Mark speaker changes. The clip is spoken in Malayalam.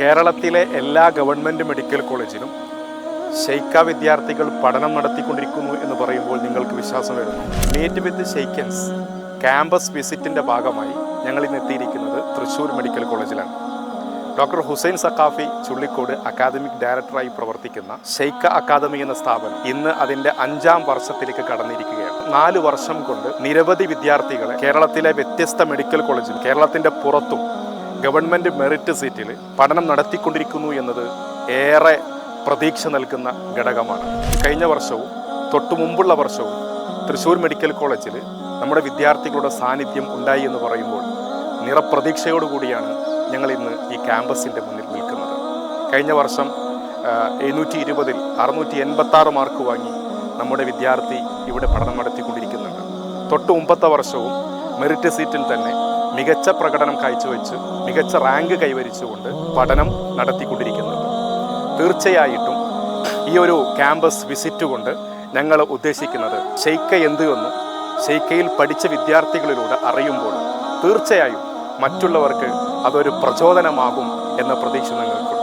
Speaker 1: കേരളത്തിലെ എല്ലാ ഗവൺമെന്റ് മെഡിക്കൽ കോളേജിലും ഷെയ്ക്ക വിദ്യാർത്ഥികൾ പഠനം നടത്തിക്കൊണ്ടിരിക്കുന്നു എന്ന് പറയുമ്പോൾ നിങ്ങൾക്ക് വിശ്വാസം വരുന്നു. മീറ്റ് വിത്ത് ഷെയ്ക്കൻസ് ക്യാമ്പസ് വിസിറ്റിന്റെ ഭാഗമായി ഞങ്ങൾ ഇന്ന് എത്തിയിരിക്കുന്നത് തൃശ്ശൂർ മെഡിക്കൽ കോളേജിലാണ്. ഡോക്ടർ ഹുസൈൻ സക്കാഫി ചുള്ളിക്കോട് അക്കാദമിക് ഡയറക്ടറായി പ്രവർത്തിക്കുന്ന ഷെയ്ക്ക അക്കാദമി എന്ന സ്ഥാപനം ഇന്ന് അതിന്റെ അഞ്ചാം വർഷത്തിലേക്ക് കടന്നിരിക്കുകയാണ്. നാല് വർഷം കൊണ്ട് നിരവധി വിദ്യാർത്ഥികളെ കേരളത്തിലെ വ്യത്യസ്ത മെഡിക്കൽ കോളേജിൽ കേരളത്തിന്റെ പുറത്തും ഗവൺമെന്റ് മെറിറ്റ് സീറ്റിൽ പഠനം നടത്തിക്കൊണ്ടിരിക്കുന്നു എന്നത് ഏറെ പ്രതീക്ഷ നൽകുന്ന ഘടകമാണ്. കഴിഞ്ഞ വർഷവും തൊട്ടു മുമ്പുള്ള വർഷവും തൃശ്ശൂർ മെഡിക്കൽ കോളേജിൽ നമ്മുടെ വിദ്യാർത്ഥികളുടെ സാന്നിധ്യം ഉണ്ടായി എന്ന് പറയുമ്പോൾ നിറപ്രതീക്ഷയോടുകൂടിയാണ് ഞങ്ങൾ ഇന്ന് ഈ ക്യാമ്പസിന്റെ മുന്നിൽ നിൽക്കുന്നത്. കഴിഞ്ഞ വർഷം എഴുന്നൂറ്റി ഇരുപതിൽ അറുന്നൂറ്റി എൺപത്താറ് മാർക്ക് വാങ്ങി നമ്മുടെ വിദ്യാർത്ഥി ഇവിടെ പഠനം നടത്തിക്കൊണ്ടിരിക്കുന്നുണ്ട്. തൊട്ടു മുമ്പത്തെ വർഷവും മെറിറ്റ് സീറ്റിൽ തന്നെ മികച്ച പ്രകടനം കാഴ്ചവെച്ച് മികച്ച റാങ്ക് കൈവരിച്ചുകൊണ്ട് പഠനം നടത്തിക്കൊണ്ടിരിക്കുന്നുണ്ട് തീർച്ചയായിട്ടും ഈ ഒരു ക്യാമ്പസ് വിസിറ്റ് കൊണ്ട് ഞങ്ങൾ ഉദ്ദേശിക്കുന്നത് ഷെയ്ക്ക എന്ത് എന്നും ഷെയ്ക്കയിൽ പഠിച്ച വിദ്യാർത്ഥികളിലൂടെ അറിയുമ്പോൾ തീർച്ചയായും മറ്റുള്ളവർക്ക് അതൊരു പ്രചോദനമാകും എന്ന പ്രതീക്ഷ ഞങ്ങൾക്കുണ്ട്.